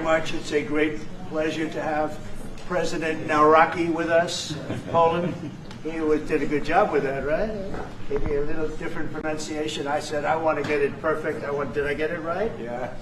very much. It's a great pleasure to have President Nauraki with us Poland. He did a good job with that, right? Me a little different pronunciation. I said, I want to get it perfect. I want, did I get it right? Yeah.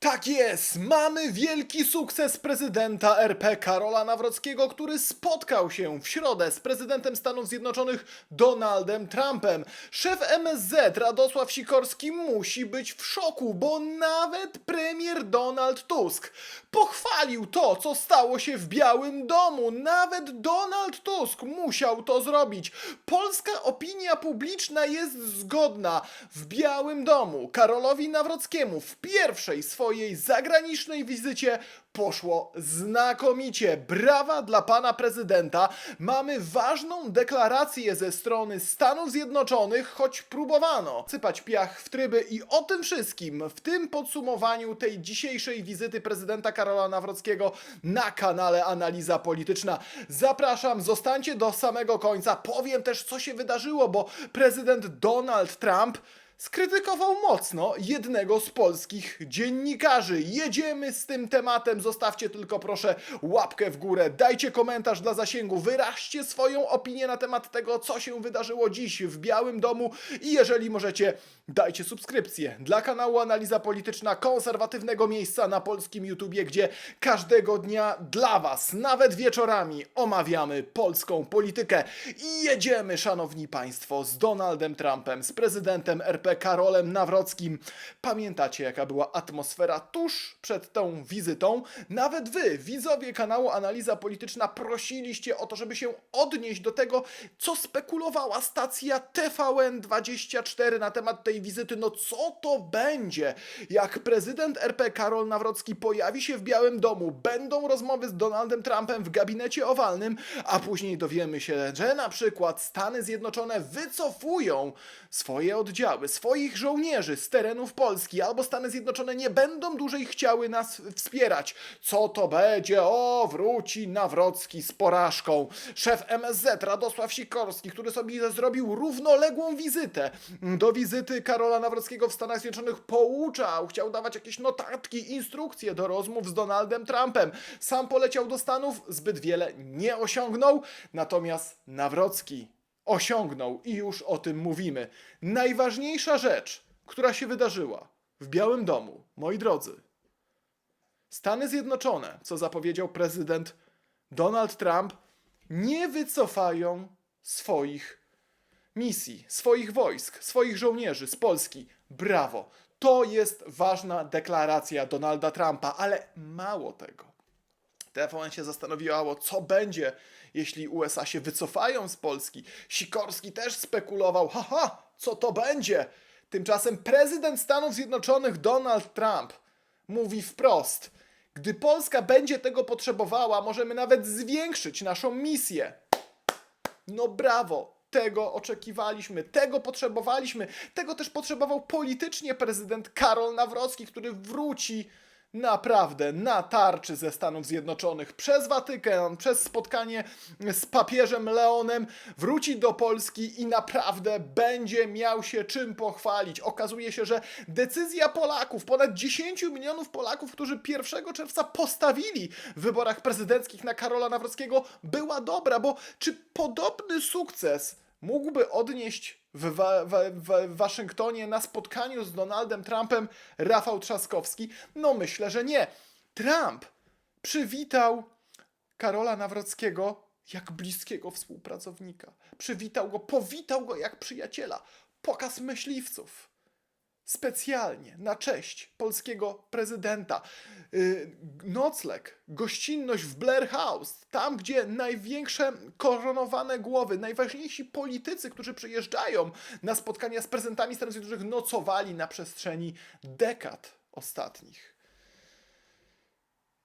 Tak jest! Mamy wielki sukces prezydenta RP Karola Nawrockiego, który spotkał się w środę z prezydentem Stanów Zjednoczonych Donaldem Trumpem. Szef MSZ Radosław Sikorski musi być w szoku, bo nawet premier Donald Tusk pochwalił to, co stało się w Białym Domu. Nawet Donald Tusk musiał to zrobić. Polska opinia publiczna jest zgodna. W Białym Domu Karolowi Nawrockiemu w pierwszej swojej zagranicznej wizycie poszło znakomicie. Brawa dla pana prezydenta. Mamy ważną deklarację ze strony Stanów Zjednoczonych, choć próbowano sypać piach w tryby i o tym wszystkim w tym podsumowaniu tej dzisiejszej wizyty prezydenta Karola Nawrockiego na kanale Analiza Polityczna. Zapraszam, zostańcie do samego końca. Powiem też, co się wydarzyło, bo prezydent Donald Trump skrytykował mocno jednego z polskich dziennikarzy. Jedziemy z tym tematem. Zostawcie tylko proszę łapkę w górę, dajcie komentarz dla zasięgu, wyraźcie swoją opinię na temat tego, co się wydarzyło dziś w Białym Domu i jeżeli możecie, dajcie subskrypcję dla kanału Analiza Polityczna, konserwatywnego miejsca na polskim YouTubie, gdzie każdego dnia dla Was, nawet wieczorami, omawiamy polską politykę. I jedziemy, szanowni Państwo, z Donaldem Trumpem, z prezydentem RP Karolem Nawrockim. Pamiętacie, jaka była atmosfera tuż przed tą wizytą? Nawet Wy, widzowie kanału Analiza Polityczna, prosiliście o to, żeby się odnieść do tego, co spekulowała stacja TVN24 na temat tej wizyty. No co to będzie? Jak prezydent RP Karol Nawrocki pojawi się w Białym Domu, będą rozmowy z Donaldem Trumpem w gabinecie owalnym, a później dowiemy się, że na przykład Stany Zjednoczone wycofują swoje oddziały, swoich żołnierzy z terenów Polski, albo Stany Zjednoczone nie będą dłużej chciały nas wspierać. Co to będzie? O, wróci Nawrocki z porażką. Szef MSZ Radosław Sikorski, który sobie zrobił równoległą wizytę do wizyty Karola Nawrockiego w Stanach Zjednoczonych, pouczał, chciał dawać jakieś notatki, instrukcje do rozmów z Donaldem Trumpem. Sam poleciał do Stanów, zbyt wiele nie osiągnął, natomiast Nawrocki osiągnął i już o tym mówimy. Najważniejsza rzecz, która się wydarzyła w Białym Domu, moi drodzy. Stany Zjednoczone, co zapowiedział prezydent Donald Trump, nie wycofają swoich misji, swoich wojsk, swoich żołnierzy z Polski. Brawo! To jest ważna deklaracja Donalda Trumpa, ale mało tego. TVN się zastanowiło, co będzie, jeśli USA się wycofają z Polski. Sikorski też spekulował, haha, co to będzie? Tymczasem prezydent Stanów Zjednoczonych Donald Trump mówi wprost: gdy Polska będzie tego potrzebowała, możemy nawet zwiększyć naszą misję. No brawo! Tego oczekiwaliśmy, tego potrzebowaliśmy, tego też potrzebował politycznie prezydent Karol Nawrocki, który wróci naprawdę na tarczy ze Stanów Zjednoczonych przez Watykan, przez spotkanie z papieżem Leonem, wróci do Polski i naprawdę będzie miał się czym pochwalić. Okazuje się, że decyzja Polaków, ponad 10 milionów Polaków, którzy 1 czerwca postawili w wyborach prezydenckich na Karola Nawrockiego, była dobra, bo czy podobny sukces mógłby odnieść w, wa- w Waszyngtonie na spotkaniu z Donaldem Trumpem Rafał Trzaskowski? No myślę, że nie. Trump przywitał Karola Nawrockiego jak bliskiego współpracownika. Przywitał go, powitał go jak przyjaciela. Pokaz myśliwców specjalnie na cześć polskiego prezydenta. Yy, nocleg, gościnność w Blair House, tam gdzie największe koronowane głowy, najważniejsi politycy, którzy przyjeżdżają na spotkania z prezydentami Stanów Zjednoczonych, nocowali na przestrzeni dekad ostatnich.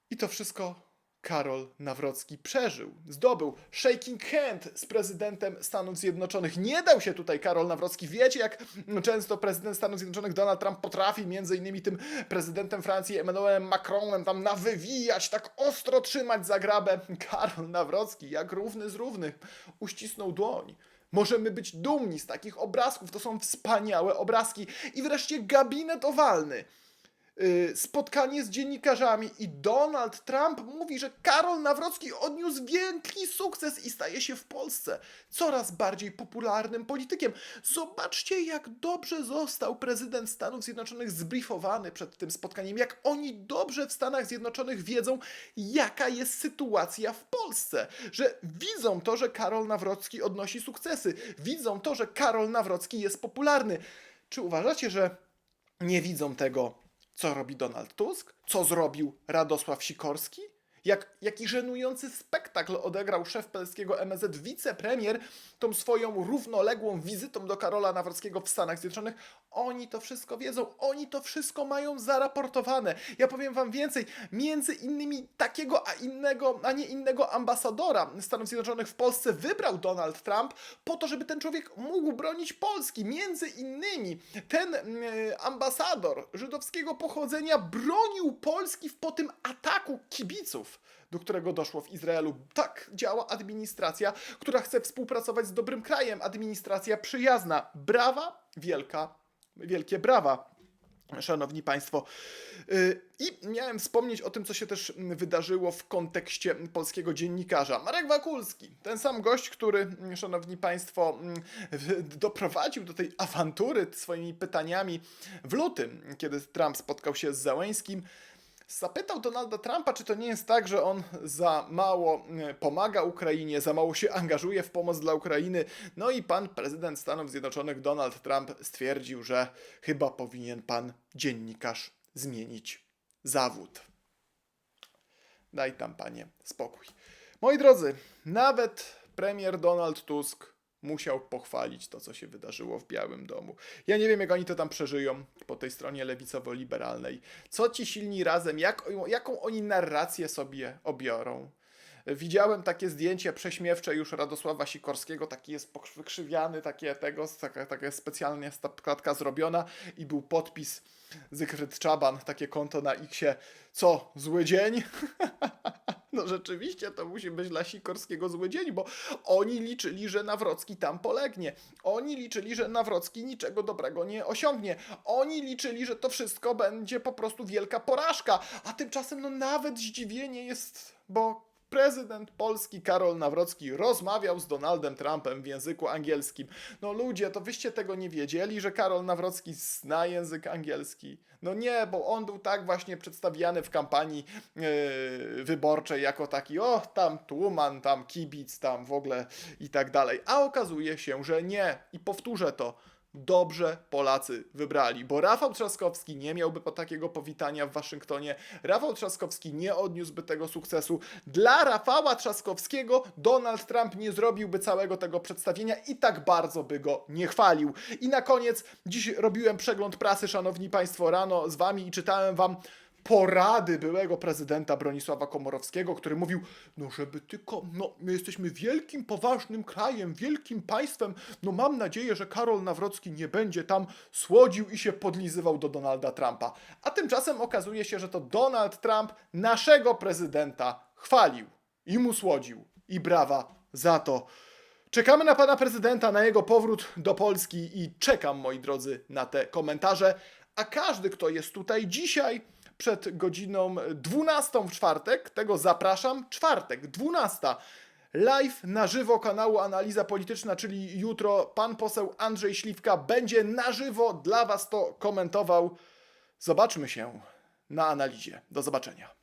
I to wszystko Karol Nawrocki przeżył, zdobył shaking hand z prezydentem Stanów Zjednoczonych. Nie dał się tutaj Karol Nawrocki. Wiecie, jak często prezydent Stanów Zjednoczonych Donald Trump potrafi między innymi tym prezydentem Francji Emmanuelem Macronem tam nawywijać, tak ostro trzymać za grabę. Karol Nawrocki, jak równy z równych, uścisnął dłoń. Możemy być dumni z takich obrazków. To są wspaniałe obrazki. I wreszcie gabinet owalny spotkanie z dziennikarzami i Donald Trump mówi, że Karol Nawrocki odniósł wielki sukces i staje się w Polsce coraz bardziej popularnym politykiem. Zobaczcie, jak dobrze został prezydent Stanów Zjednoczonych zbriefowany przed tym spotkaniem, jak oni dobrze w Stanach Zjednoczonych wiedzą, jaka jest sytuacja w Polsce, że widzą to, że Karol Nawrocki odnosi sukcesy, widzą to, że Karol Nawrocki jest popularny. Czy uważacie, że nie widzą tego, co robi Donald Tusk, co zrobił Radosław Sikorski? Jak, jaki żenujący spektakl odegrał szef polskiego MSZ, wicepremier, tą swoją równoległą wizytą do Karola Nawrockiego w Stanach Zjednoczonych. Oni to wszystko wiedzą, oni to wszystko mają zaraportowane. Ja powiem wam więcej, między innymi takiego, a innego, a nie innego ambasadora Stanów Zjednoczonych w Polsce wybrał Donald Trump po to, żeby ten człowiek mógł bronić Polski. Między innymi ten mm, ambasador żydowskiego pochodzenia bronił Polski po tym ataku kibiców, do którego doszło w Izraelu. Tak działa administracja, która chce współpracować z dobrym krajem. Administracja przyjazna. Brawa, wielka, wielkie brawa. Szanowni Państwo, Yy, i miałem wspomnieć o tym, co się też wydarzyło w kontekście polskiego dziennikarza. Marek Wakulski, ten sam gość, który, Szanowni Państwo, w- doprowadził do tej awantury swoimi pytaniami w lutym, kiedy Trump spotkał się z Załęskim. Zapytał Donalda Trumpa, czy to nie jest tak, że on za mało mm, pomaga Ukrainie, za mało się angażuje w pomoc dla Ukrainy. No i pan prezydent Stanów Zjednoczonych Donald Trump stwierdził, że chyba powinien pan dziennikarz zmienić zawód. Daj tam, panie, spokój. Moi drodzy, nawet premier Donald Tusk musiał pochwalić to, co się wydarzyło w Białym Domu. Ja nie wiem, jak oni to tam przeżyją po tej stronie lewicowo-liberalnej. Co ci silni razem, jak, jaką oni narrację sobie obiorą. Widziałem takie zdjęcie prześmiewcze już Radosława Sikorskiego, taki jest wykrzywiany, takie tego, taka, taka specjalnie klatka zrobiona i był podpis Zygfryd Czaban, takie konto na Xie. Co, zły dzień? No rzeczywiście to musi być dla Sikorskiego zły dzień, bo oni liczyli, że Nawrocki tam polegnie. Oni liczyli, że Nawrocki niczego dobrego nie osiągnie. Oni liczyli, że to wszystko będzie po prostu wielka porażka. A tymczasem no nawet zdziwienie jest, bo prezydent Polski Karol Nawrocki rozmawiał z Donaldem Trumpem w języku angielskim. No ludzie, to wyście tego nie wiedzieli, że Karol Nawrocki zna język angielski. No nie, bo on był tak właśnie przedstawiany w kampanii yy, wyborczej jako taki, o tam tłuman, tam kibic, tam w ogóle i tak dalej. A okazuje się, że nie. I powtórzę to. Dobrze Polacy wybrali, bo Rafał Trzaskowski nie miałby po takiego powitania w Waszyngtonie. Rafał Trzaskowski nie odniósłby tego sukcesu. Dla Rafała Trzaskowskiego Donald Trump nie zrobiłby całego tego przedstawienia i tak bardzo by go nie chwalił. I na koniec, dziś robiłem przegląd prasy, szanowni państwo, rano z wami i czytałem wam porady byłego prezydenta Bronisława Komorowskiego, który mówił, no żeby tylko, no my jesteśmy wielkim, poważnym krajem, wielkim państwem, no mam nadzieję, że Karol Nawrocki nie będzie tam słodził i się podlizywał do Donalda Trumpa. A tymczasem okazuje się, że to Donald Trump naszego prezydenta chwalił i mu słodził. I brawa za to. Czekamy na pana prezydenta, na jego powrót do Polski i czekam, moi drodzy, na te komentarze. A każdy, kto jest tutaj dzisiaj przed godziną 12 w czwartek, tego zapraszam. Czwartek, 12. Live na żywo kanału Analiza Polityczna, czyli jutro pan poseł Andrzej Śliwka będzie na żywo dla was to komentował. Zobaczmy się na analizie. Do zobaczenia.